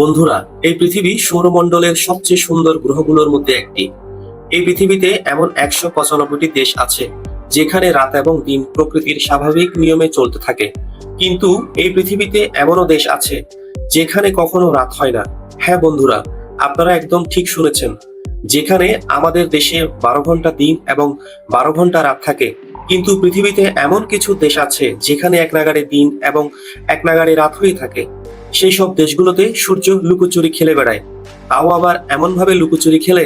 বন্ধুরা, এই পৃথিবী সৌরমণ্ডলের সবচেয়ে সুন্দর গ্রহগুলোর মধ্যে একটি। এই পৃথিবীতে এমন একশো পঁচানব্বইটি দেশ আছে, যেখানে রাত এবং দিন প্রকৃতির স্বাভাবিক নিয়মে চলতে থাকে। কিন্তু এই পৃথিবীতে এমনও দেশ আছে, যেখানে কখনো রাত হয় না। হ্যাঁ বন্ধুরা, আপনারা একদম ঠিক শুনেছেন, যেখানে আমাদের দেশে বারো ঘণ্টা দিন এবং বারো ঘণ্টা রাত থাকে। কিন্তু পৃথিবীতে এমন কিছু দেশ আছে, যেখানে এক নাগাড়ে দিন এবং এক নাগাড়ে রাত হয়ে থাকে। সেই সব দেশগুলোতে সূর্য লুকোচুরি খেলে বেড়ায়। তাও আবার এমন ভাবে লুকোচুরি খেলে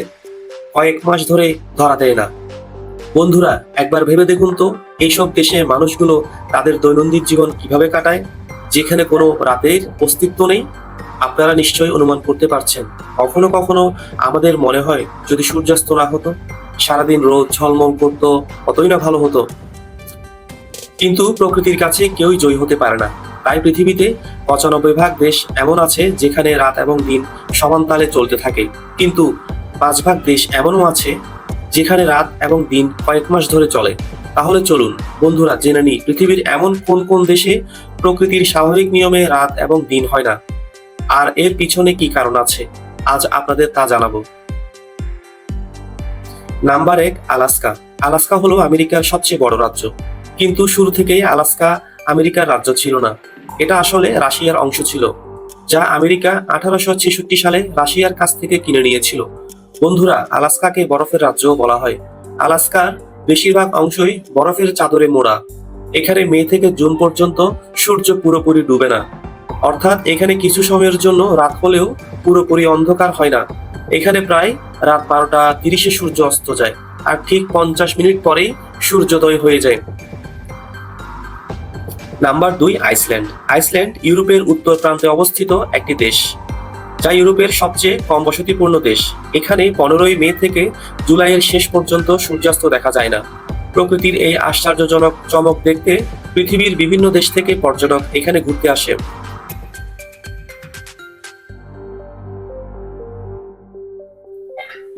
কয়েক মাস ধরে ধরা দেয় না। বন্ধুরা, একবার ভেবে দেখুন তো এইসব দেশে মানুষগুলো তাদের দৈনন্দিন জীবন কীভাবে কাটায়, যেখানে কোনো রাতের অস্তিত্ব নেই, আপনারা নিশ্চয়ই অনুমান করতে পারছেন। কখনো কখনো আমাদের মনে হয়, যদি সূর্যাস্ত না হতো, সারাদিন রোদ ঝলমল করতো কতই না ভালো হতো। কিন্তু প্রকৃতির কাছে কেউই জয়ী হতে পারে না। তাই পৃথিবীতে পঁচানব্বই ভাগ দেশ এমন আছে যেখানে রাত এবং দিন সমান তালে চলতে থাকে। কিন্তু পাঁচ ভাগ দেশ এমনও আছে যেখানে রাত এবং দিন কয়েক মাস ধরে চলে। তাহলে চলুন বন্ধুরা জেনে নিই পৃথিবীর এমন কোন কোন দেশে প্রকৃতির স্বাভাবিক নিয়মে রাত এবং দিন হয় না। আর এর পিছনে কি কারণ আছে? আজ আপনাদের তা জানাব। নাম্বার এক, আলাস্কা। আলাস্কা হলো আমেরিকার সবচেয়ে বড় রাজ্য। কিন্তু শুরু থেকেই আলাস্কা আমেরিকার রাজ্য ছিল না। এটা আসলে রাশিয়ার অংশ ছিল, যা আমেরিকা আঠারোশো ছেষট্টি সালে রাশিয়ার কাছ থেকে কিনে নিয়েছিল। বন্ধুরা, আলাস্কাকে বরফের রাজ্যও বলা হয়। আলাস্কার বেশিরভাগ অংশই বরফের চাদরে মোড়া। এখানে মে থেকে জুন পর্যন্ত সূর্য পুরোপুরি ডুবে না। অর্থাৎ এখানে কিছু সময়ের জন্য রাত হলেও পুরোপুরি অন্ধকার হয় না। এখানে প্রায় রাত বারোটা তিরিশে সূর্য অস্ত যায়, আর ঠিক পঞ্চাশ মিনিট পরেই সূর্যোদয় হয়ে যায়। নাম্বার দুই, আইসল্যান্ড। আইসল্যান্ড ইউরোপের উত্তর প্রান্তে অবস্থিত একটি দেশ, যা ইউরোপের সবচেয়ে কম বসতিপূর্ণ দেশ। এখানে পনেরোই মে থেকে জুলাইয়ের শেষ পর্যন্ত সূর্যাস্ত দেখা যায় না। প্রকৃতির এই আশ্চর্যজনক চমক দেখতে পৃথিবীর বিভিন্ন দেশ থেকে পর্যটক এখানে ঘুরতে আসে।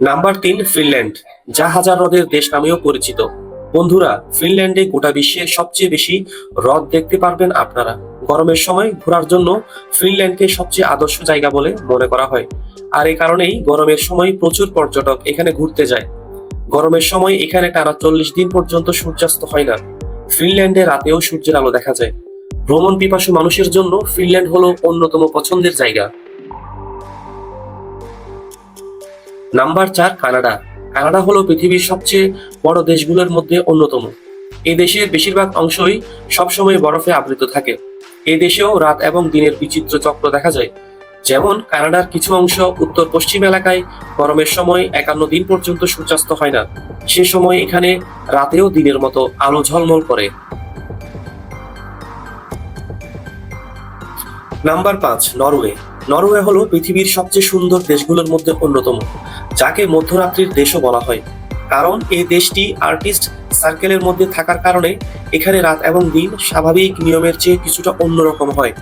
নাম্বার তিন, ফিনল্যান্ড যা হাজার হ্রদের দেশ নামেও পরিচিত। বন্ধুরা, ফিনল্যান্ডে গোটা বিশ্বের সবচেয়ে বেশি হ্রদ দেখতে পারবেন আপনারা। গরমের সময় ঘোরার জন্য ফিনল্যান্ডকে সবচেয়ে আদর্শ জায়গা বলে মনে করা হয়। আর এই কারণেই গরমের সময় প্রচুর পর্যটক এখানে ঘুরতে যায়। গরমের সময় এখানে টানা চল্লিশ দিন পর্যন্ত সূর্যাস্ত হয় না। ফিনল্যান্ডে রাতেও সূর্যের আলো দেখা যায়। ভ্রমণ পিপাসু মানুষের জন্য ফিনল্যান্ড হলো অন্যতম পছন্দের জায়গা। নাম্বার চার, কানাডা। কানাডা হলো পৃথিবীর সবচেয়ে বড় দেশগুলোর মধ্যে অন্যতম। এই দেশের বেশিরভাগ অংশই সবসময় বরফে আবৃত থাকে। এই দেশেও রাত এবং দিনের বিচিত্র চক্র দেখা যায়। যেমন কানাডার কিছু অংশ উত্তর পশ্চিম এলাকায় গরমের সময় একান্ন দিন পর্যন্ত সূর্যাস্ত হয় না। সে সময় এখানে রাতেও দিনের মতো আলো ঝলমল করে। নাম্বার পাঁচ, নরওয়ে। নরওয়ে হলো পৃথিবীর সবচেয়ে সুন্দর দেশগুলোর মধ্যে অন্যতম। যাকে মধ্যরাত্রির দেশও বলা হয়। কারণ এই দেশটি আর্টিস্ট সার্কেলের মধ্যে থাকার কারণে এখানে রাত এবং দিন স্বাভাবিক নিয়মের চেয়ে কিছুটা অন্যরকম হয়।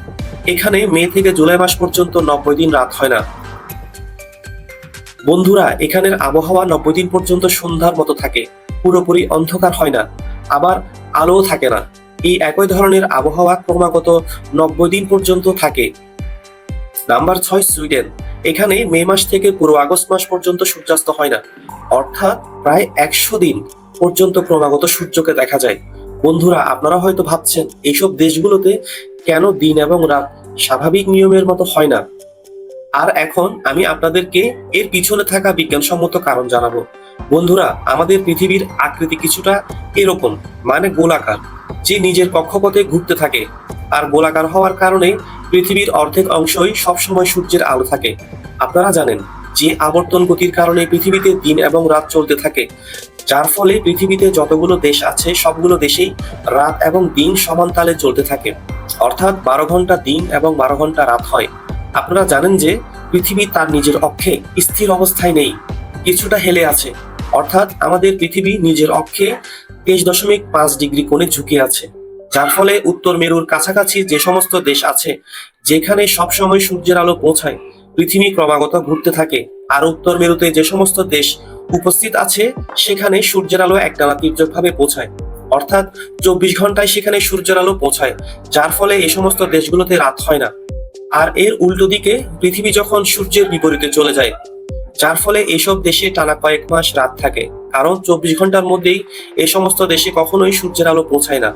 এখানে মে থেকে জুলাই মাস পর্যন্ত নব্বই দিন রাত হয় না। বন্ধুরা, এখানের আবহাওয়া নব্বই দিন পর্যন্ত সন্ধ্যার মতো থাকে। পুরোপুরি অন্ধকার হয় না। আবার আলোও থাকে না। এই একই ধরনের আবহাওয়া ক্রমাগত নব্বই দিন পর্যন্ত থাকে। নাম্বার ছয়, সুইডেন। এখানে মে মাস থেকে পুরো আগস্ট মাস পর্যন্ত সূর্যাস্ত হয় না। অর্থাৎ প্রায় একশো দিন পর্যন্ত ক্রমাগত সূর্যকে দেখা যায়। বন্ধুরা, আপনারা হয়তো ভাবছেন এইসব দেশগুলোতে কেন দিন এবং রাত স্বাভাবিক নিয়মের মতো হয় না? আর এখন আমি আপনাদেরকে এর পিছনে থাকা বিজ্ঞানসম্মত কারণ জানাব। বন্ধুরা, আমাদের পৃথিবীর আকৃতি কিছুটা এরকম মানে গোলাকার, যে নিজের কক্ষপথে ঘুরতে থাকে। আর গোলাকার হওয়ার কারণে পৃথিবীর অর্ধেক অংশই সবসময় সূর্যের আলো থাকে। আপনারা জানেন যে আবর্তন গতির কারণে পৃথিবীতে দিন এবং রাত চলতে থাকে। যার ফলে পৃথিবীতে যতগুলো দেশ আছে, সবগুলো দেশেই রাত এবং দিন সমান তালে চলতে থাকে। অর্থাৎ বারো ঘণ্টা দিন এবং বারো ঘণ্টা রাত হয়। আপনারা জানেন যে পৃথিবী তার নিজের অক্ষে স্থির অবস্থায় নেই, কিছুটা হেলে আছে। অর্থাৎ আমাদের পৃথিবী নিজের অক্ষে তেইশ দশমিক পাঁচ ডিগ্রি কোণে ঝুঁকে আছে। যার ফলে উত্তর মেরুর কাছাকাছি যে সমস্ত দেশ আছে, যেখানে সবসময় সূর্যের আলো পৌঁছায়, পৃথিবী ক্রমাগত ঘুরতে থাকে। আর উত্তর মেরুতে যে সমস্ত দেশ উপস্থিত আছে, সেখানে সূর্যের আলো একটানা তীর্যকভাবে পৌঁছায়। অর্থাৎ চব্বিশ ঘন্টায় সেখানে সূর্যের আলো পৌঁছায়, যার ফলে এই সমস্ত দেশগুলোতে রাত হয় না। আর এর উল্টো দিকে পৃথিবী যখন সূর্যের বিপরীতে চলে যায়, যার ফলে এসব দেশে টানা কয়েক মাস রাত থাকে। কারণ চব্বিশ ঘণ্টার মধ্যেই এই সমস্ত দেশে কখনোই সূর্যের আলো পৌঁছায় না।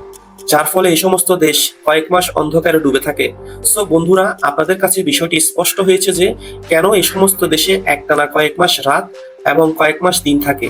যার ফলে এই সমস্ত দেশ কয়েক মাস অন্ধকারে ডুবে থাকে। সো বন্ধুরা, আপনাদের কাছে বিষয়টি স্পষ্ট হয়েছে যে কেন এই সমস্ত দেশে একটানা কয়েক মাস রাত এবং কয়েক মাস দিন থাকে।